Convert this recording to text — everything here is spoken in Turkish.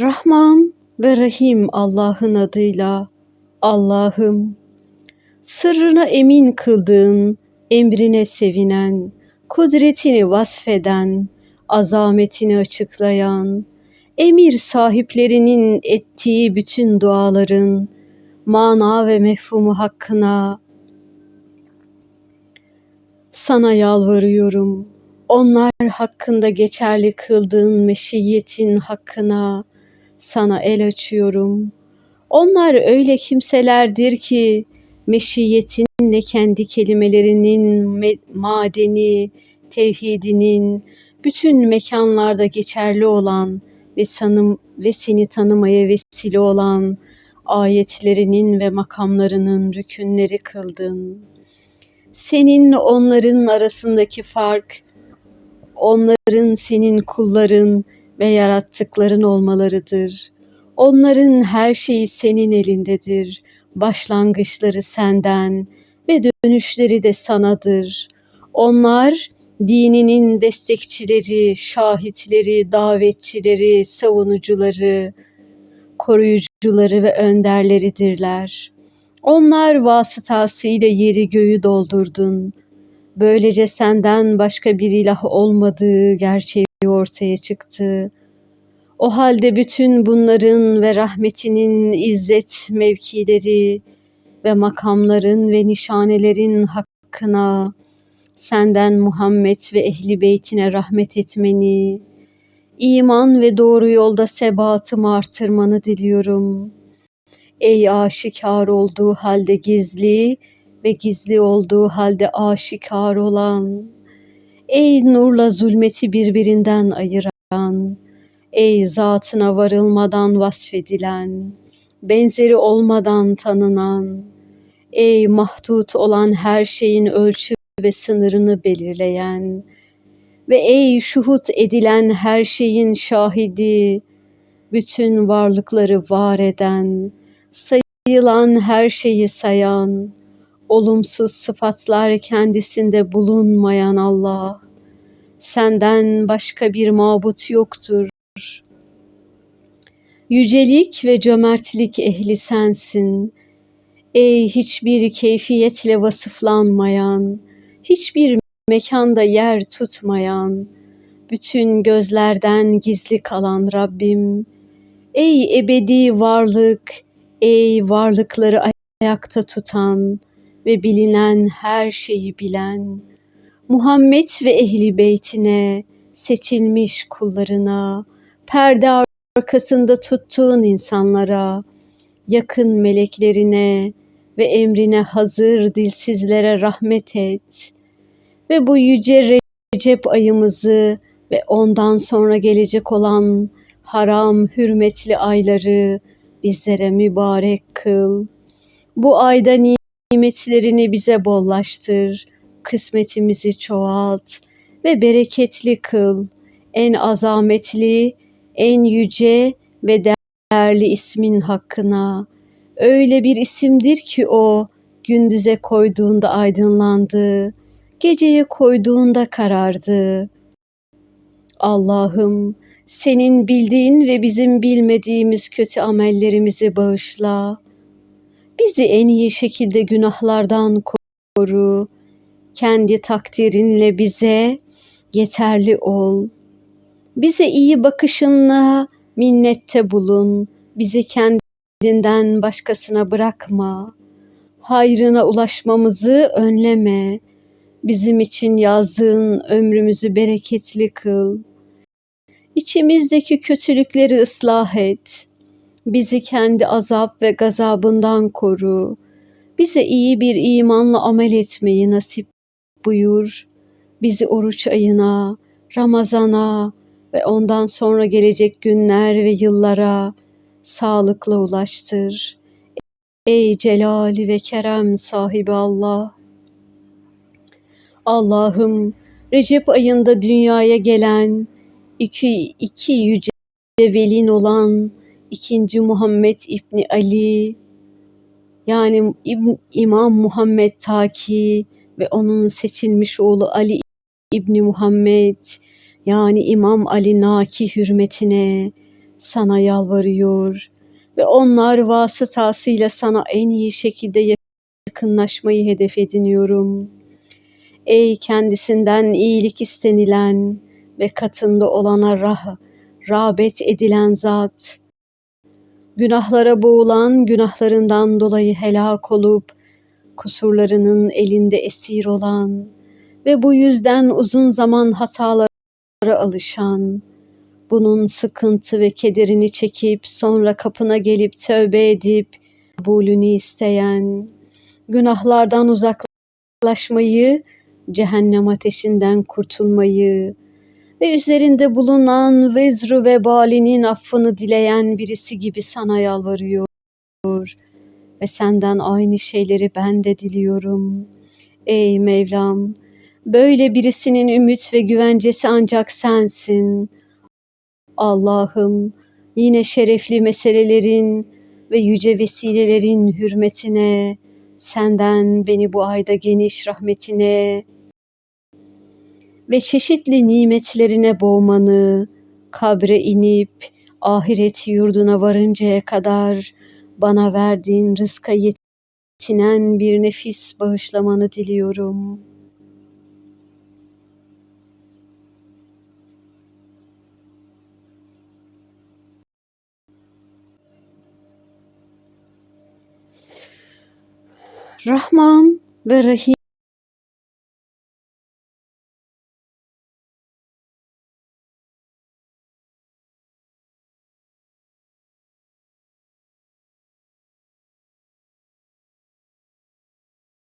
Rahman ve Rahim Allah'ın adıyla Allah'ım sırrına emin kıldığın, emrine sevinen, kudretini vasfeden, azametini açıklayan, emir sahiplerinin ettiği bütün duaların mana ve mefhumu hakkına sana yalvarıyorum. Onlar hakkında geçerli kıldığın meşiyetin hakkına sana el açıyorum. Onlar öyle kimselerdir ki meşiyetinle kendi kelimelerinin me- madeni, tevhidinin bütün mekanlarda geçerli olan ve sanım ve seni tanımaya vesile olan ayetlerinin ve makamlarının rükünleri kıldın. Senin onların arasındaki fark onların senin kulların ve yarattıkların olmalarıdır. Onların her şeyi senin elindedir. Başlangıçları senden ve dönüşleri de sanadır. Onlar dininin destekçileri, şahitleri, davetçileri, savunucuları, koruyucuları ve önderleridirler. Onlar vasıtasıyla yeri göğü doldurdun. Böylece senden başka bir ilah olmadığı gerçeği ortaya çıktı. O halde bütün bunların ve rahmetinin izzet mevkileri ve makamların ve nişanelerin hakkına senden Muhammed ve ehli beytine rahmet etmeni, iman ve doğru yolda sebatımı artırmanı diliyorum. Ey aşikar olduğu halde gizli ve gizli olduğu halde aşikar olan, ey nurla zulmeti birbirinden ayıran, ey zatına varılmadan vasfedilen, benzeri olmadan tanınan, ey mahdut olan her şeyin ölçü ve sınırını belirleyen ve ey şuhut edilen her şeyin şahidi, bütün varlıkları var eden, sayılan her şeyi sayan, olumsuz sıfatlar kendisinde bulunmayan Allah, senden başka bir mabut yoktur. Yücelik ve cömertlik ehli sensin. Ey hiçbir keyfiyetle vasıflanmayan, hiçbir mekanda yer tutmayan, bütün gözlerden gizli kalan Rabbim, ey ebedi varlık, ey varlıkları ayakta tutan ve bilinen her şeyi bilen, Muhammed ve ehli beytine, seçilmiş kullarına, perde arkasında tuttuğun insanlara, yakın meleklerine ve emrine hazır dilsizlere rahmet et ve bu yüce Recep ayımızı ve ondan sonra gelecek olan haram hürmetli ayları bizlere mübarek kıl. Bu ayda nimetlerini bize bollaştır, kısmetimizi çoğalt ve bereketli kıl. En azametli, en yüce ve değerli ismin hakkına. Öyle bir isimdir ki o gündüze koyduğunda aydınlandı, geceye koyduğunda karardı. Allah'ım senin bildiğin ve bizim bilmediğimiz kötü amellerimizi bağışla. Bizi en iyi şekilde günahlardan koru. Kendi takdirinle bize yeterli ol. Bize iyi bakışınla minnette bulun. Bizi kendinden başkasına bırakma. Hayrına ulaşmamızı önleme. Bizim için yazdığın ömrümüzü bereketli kıl. İçimizdeki kötülükleri ıslah et. Bizi kendi azap ve gazabından koru. Bize iyi bir imanla amel etmeyi nasip buyur. Bizi oruç ayına, Ramazana ve ondan sonra gelecek günler ve yıllara sağlıkla ulaştır. Ey celali ve kerem sahibi Allah! Allah'ım Recep ayında dünyaya gelen iki, iki yüce velin olan ikinci Muhammed İbni Ali yani İmam Muhammed Taki ve onun seçilmiş oğlu Ali İbni Muhammed yani İmam Ali Naki hürmetine sana yalvarıyor ve onlar vasıtasıyla sana en iyi şekilde yakınlaşmayı hedef ediniyorum. Ey kendisinden iyilik istenilen ve katında olana rah, rağbet edilen zat, günahlara boğulan, günahlarından dolayı helak olup, kusurlarının elinde esir olan ve bu yüzden uzun zaman hatalara alışan, bunun sıkıntı ve kederini çekip sonra kapına gelip tövbe edip kabulünü isteyen, günahlardan uzaklaşmayı, cehennem ateşinden kurtulmayı ve üzerinde bulunan vezru ve balinin affını dileyen birisi gibi sana yalvarıyor. Ve senden aynı şeyleri ben de diliyorum. Ey Mevlam, böyle birisinin ümit ve güvencesi ancak sensin. Allah'ım, yine şerefli meselelerin ve yüce vesilelerin hürmetine, senden beni bu ayda geniş rahmetine ve çeşitli nimetlerine boğmanı, kabre inip ahiret yurduna varıncaya kadar bana verdiğin rızka yetinen bir nefis bağışlamanı diliyorum. Rahman ve Rahim